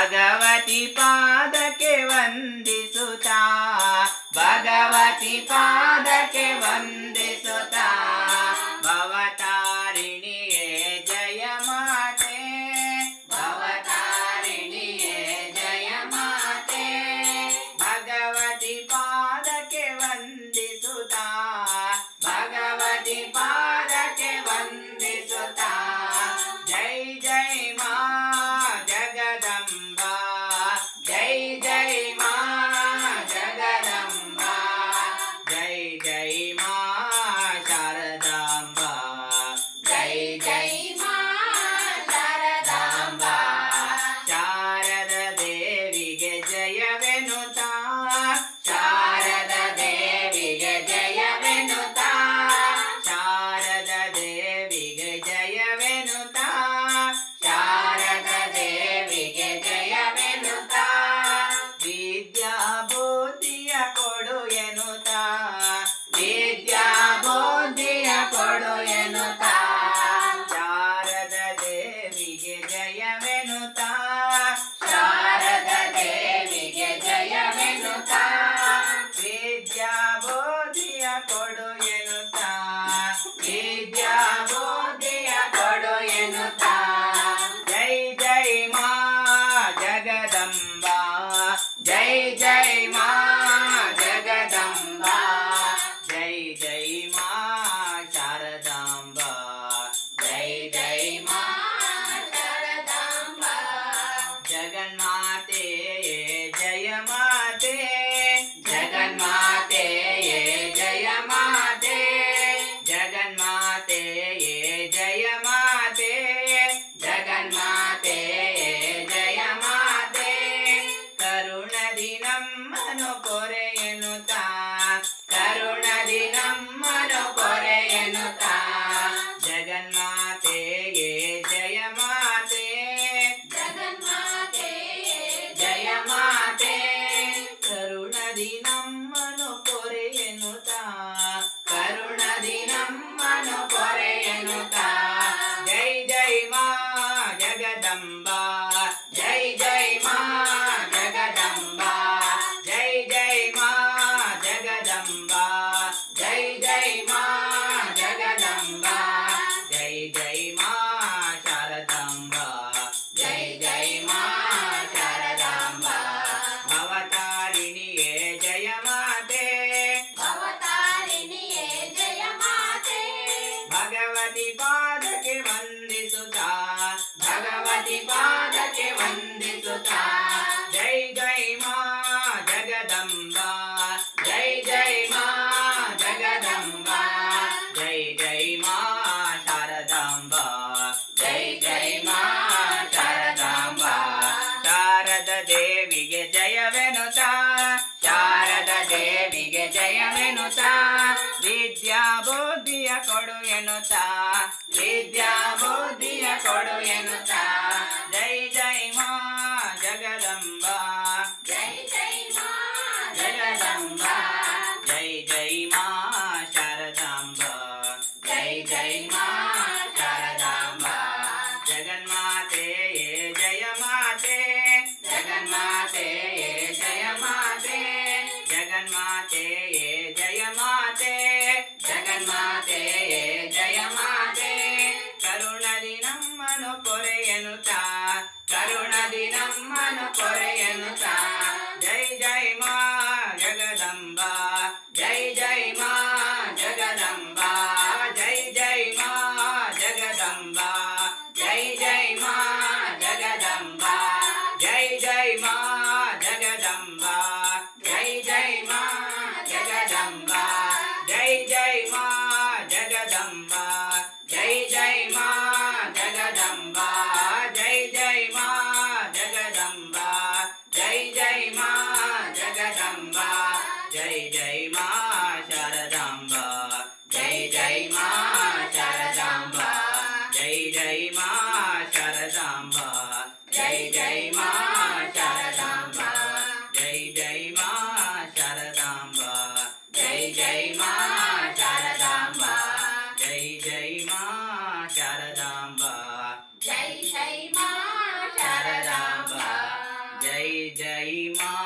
ಭಗವತಿ ಪಾದಕ್ಕೆ ವಂದಿಸುತ್ತ ಭಗವತಿ ಪಾದಕ್ಕೆ ವಂದಿಸ ಜಗನ್ನಾಥ ಎನುತ ವಿದ್ಯಾ ಬೋಧಿಯ ಕೊಡು ಎನುತ ವಿದ್ಯಾ ಬೋಧಿಯ ಕೊಡು ಎನುತ जगन्माते జై మా శారదాంబ. జై జై మా శారదాంబ. జై జై మా శారదాంబ. జై జై మా